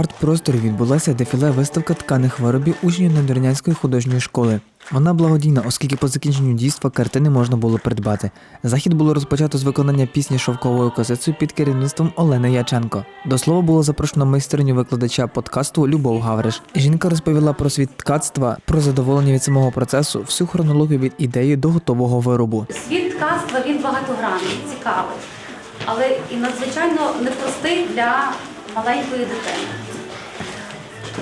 арт-просторі відбулася дефіле виставка тканих виробів учнів Надвірнянської художньої школи. Вона благодійна, оскільки по закінченню дійства картини можна було придбати. Захід було розпочато з виконання пісні шовковою козицею під керівництвом Олени Яченко. До слова було запрошено майстерню викладача подкасту Любов Гавриш. Жінка розповіла про світ ткацтва, про задоволення від самого процесу, всю хронологію від ідеї до готового виробу. Світ ткацтва він багатогранний, цікавий, але і надзвичайно непростий для маленької дитини.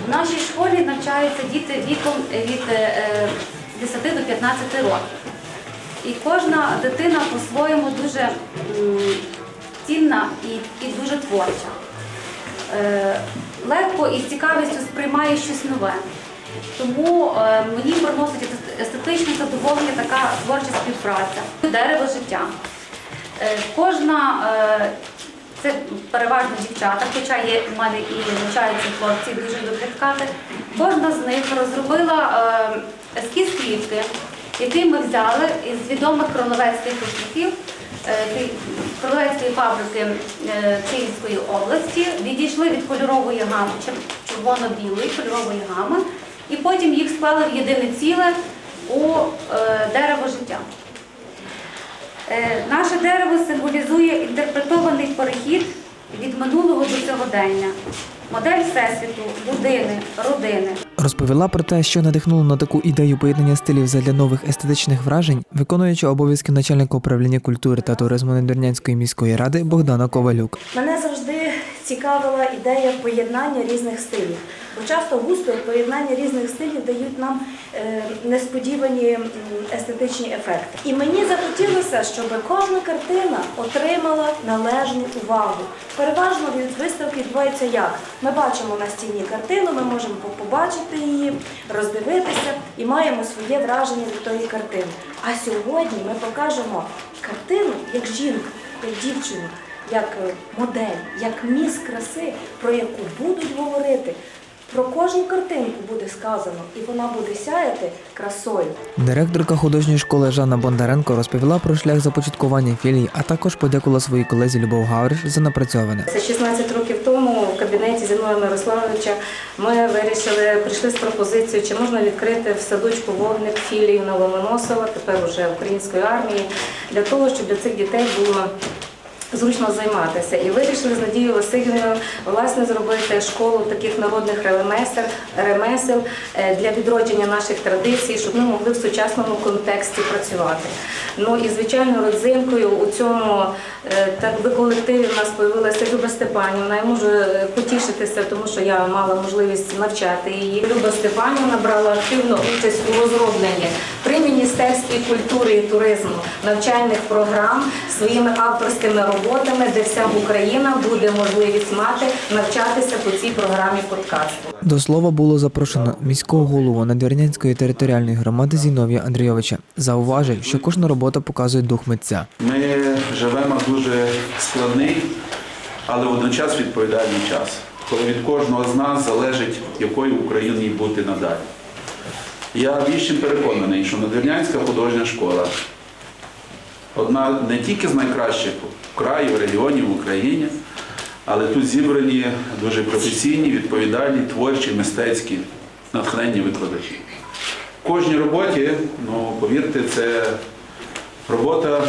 В нашій школі навчаються діти віком від е, 10 до 15 років. І кожна дитина по-своєму дуже цінна і, дуже творча. Е, легко і з цікавістю сприймає щось нове. Тому е, мені приносить естетичне задоволення така творча співпраця. Дерево життя. Е, кожна, е, це переважно дівчата, хоча є в мене і навчаються хлопці, дуже люблять ткати. Кожна з них розробила е, ескіз квітки, який ми взяли із відомих кроновецьких рушників е, фабрики е, Київської області, відійшли від кольорової гами, червоно-білої кольорової гами, і потім їх склали в єдине ціле у дерево життя. Наше дерево символізує інтерпретований перехід від минулого до сьогодення, модель всесвіту, людини, родини. Розповіла про те, що надихнуло на таку ідею поєднання стилів задля нових естетичних вражень, виконуючи обов'язки начальника управління культури та туризму Недорнянської міської ради Богдана Ковалюк. Мене завжди цікавила ідея поєднання різних стилів. Бо часто густо поєднання різних стилів дають нам е, несподівані естетичні ефекти. І мені захотілося, щоб кожна картина отримала належну увагу. Переважно від виставки відбувається як? Ми бачимо на стіні картину, ми можемо побачити її, роздивитися і маємо своє враження від тої картини. А сьогодні ми покажемо картину як жінку, як дівчину як е, модель, як міс краси, про яку будуть говорити. Про кожну картинку буде сказано, і вона буде сяяти красою. Директорка художньої школи Жанна Бондаренко розповіла про шлях започаткування філії, а також подякувала своїй колезі Любов Гавриш за напрацьоване. Це 16 років тому в кабінеті Зіновія Мирославовича ми вирішили, прийшли з пропозицією, чи можна відкрити в садочку вогник філію Новомоносова, тепер уже української армії, для того, щоб для цих дітей було зручно займатися. І вирішили з Надією Васильівною власне зробити школу таких народних ремесел, ремесел е, для відродження наших традицій, щоб ми могли в сучасному контексті працювати. Ну і звичайно, родзинкою у цьому е, так би колективі в нас з'явилася Люба Степанівна. Я можу е, потішитися, тому що я мала можливість навчати її. Люба Степанівна брала активну участь у розробленні при Міністерстві культури і туризму навчальних програм своїми авторськими роботами, де вся Україна буде можливість мати навчатися по цій програмі подкасту. До слова було запрошено міського голову Надвірнянської територіальної громади Зіновія Андрійовича. Зауважив, що кожна робота показує дух митця. Ми живемо дуже складний, але водночас відповідальний час, коли від кожного з нас залежить, якою Україні бути надалі. Я більш переконаний, що Надвірнянська художня школа одна не тільки з найкращих в краї, в в Україні, але тут зібрані дуже професійні, відповідальні, творчі, мистецькі, натхненні викладачі. В кожній роботі, ну повірте, це Робота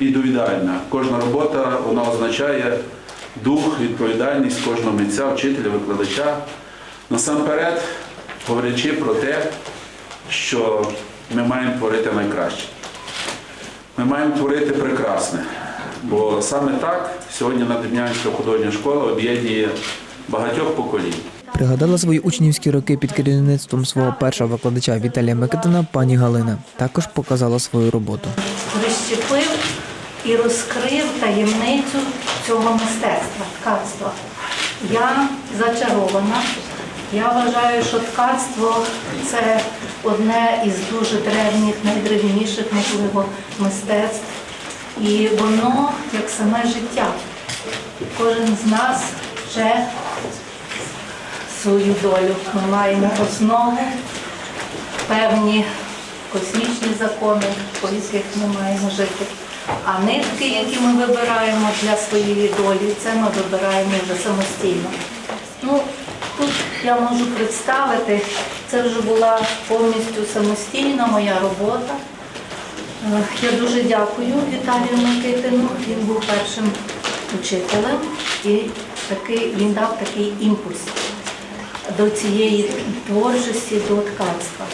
індивідуальна. Кожна робота вона означає дух, відповідальність кожного митця, вчителя, викладача. Насамперед, говорячи про те, що ми маємо творити найкраще. Ми маємо творити прекрасне. Бо саме так сьогодні Надвірнянська художня школа об'єднує багатьох поколінь. Пригадала свої учнівські роки під керівництвом свого першого викладача Віталія Микитина пані Галина. Також показала свою роботу. розщепив і розкрив таємницю цього мистецтва, ткацтва. Я зачарована. Я вважаю, що ткацтво це одне із дуже древніх, найдревніших, можливо, мистецтв. І воно як саме життя. Кожен з нас вже свою долю. Ми маємо основу, певні космічні закони, по яких ми маємо жити. А нитки, які ми вибираємо для своєї долі, це ми вибираємо вже самостійно. Ну, я можу представити, це вже була повністю самостійна моя робота. Е, Я дуже дякую Віталію Микитину. Він був першим учителем і такий, він дав такий імпульс до цієї творчості, до ткацтва.